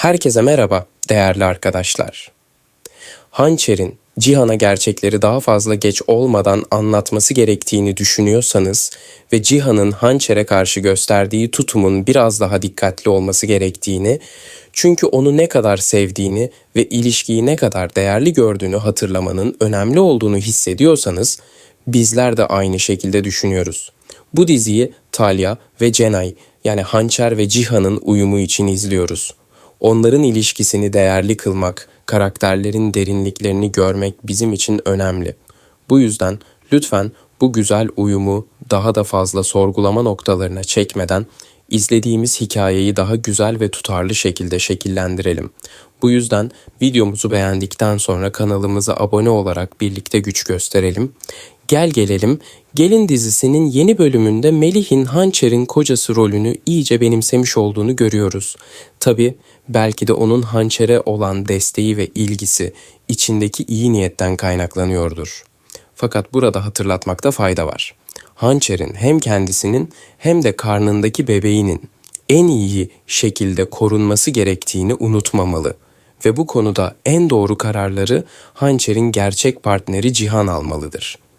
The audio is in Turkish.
Herkese merhaba değerli arkadaşlar. Hançer'in Cihan'a gerçekleri daha fazla geç olmadan anlatması gerektiğini düşünüyorsanız ve Cihan'ın Hançer'e karşı gösterdiği tutumun biraz daha dikkatli olması gerektiğini, çünkü onu ne kadar sevdiğini ve ilişkiyi ne kadar değerli gördüğünü hatırlamanın önemli olduğunu hissediyorsanız bizler de aynı şekilde düşünüyoruz. Bu diziyi Talya ve Cenay yani Hançer ve Cihan'ın uyumu için izliyoruz. Onların ilişkisini değerli kılmak, karakterlerin derinliklerini görmek bizim için önemli. Bu yüzden lütfen bu güzel uyumu daha da fazla sorgulama noktalarına çekmeden izlediğimiz hikayeyi daha güzel ve tutarlı şekilde şekillendirelim. Bu yüzden videomuzu beğendikten sonra kanalımıza abone olarak birlikte güç gösterelim. Gel gelelim, Gelin dizisinin yeni bölümünde Melih'in Hançer'in kocası rolünü iyice benimsemiş olduğunu görüyoruz. Tabi belki de onun Hançer'e olan desteği ve ilgisi içindeki iyi niyetten kaynaklanıyordur. Fakat burada hatırlatmakta fayda var. Hançer'in hem kendisinin hem de karnındaki bebeğinin en iyi şekilde korunması gerektiğini unutmamalı ve bu konuda en doğru kararları Hançer'in gerçek partneri Cihan almalıdır.''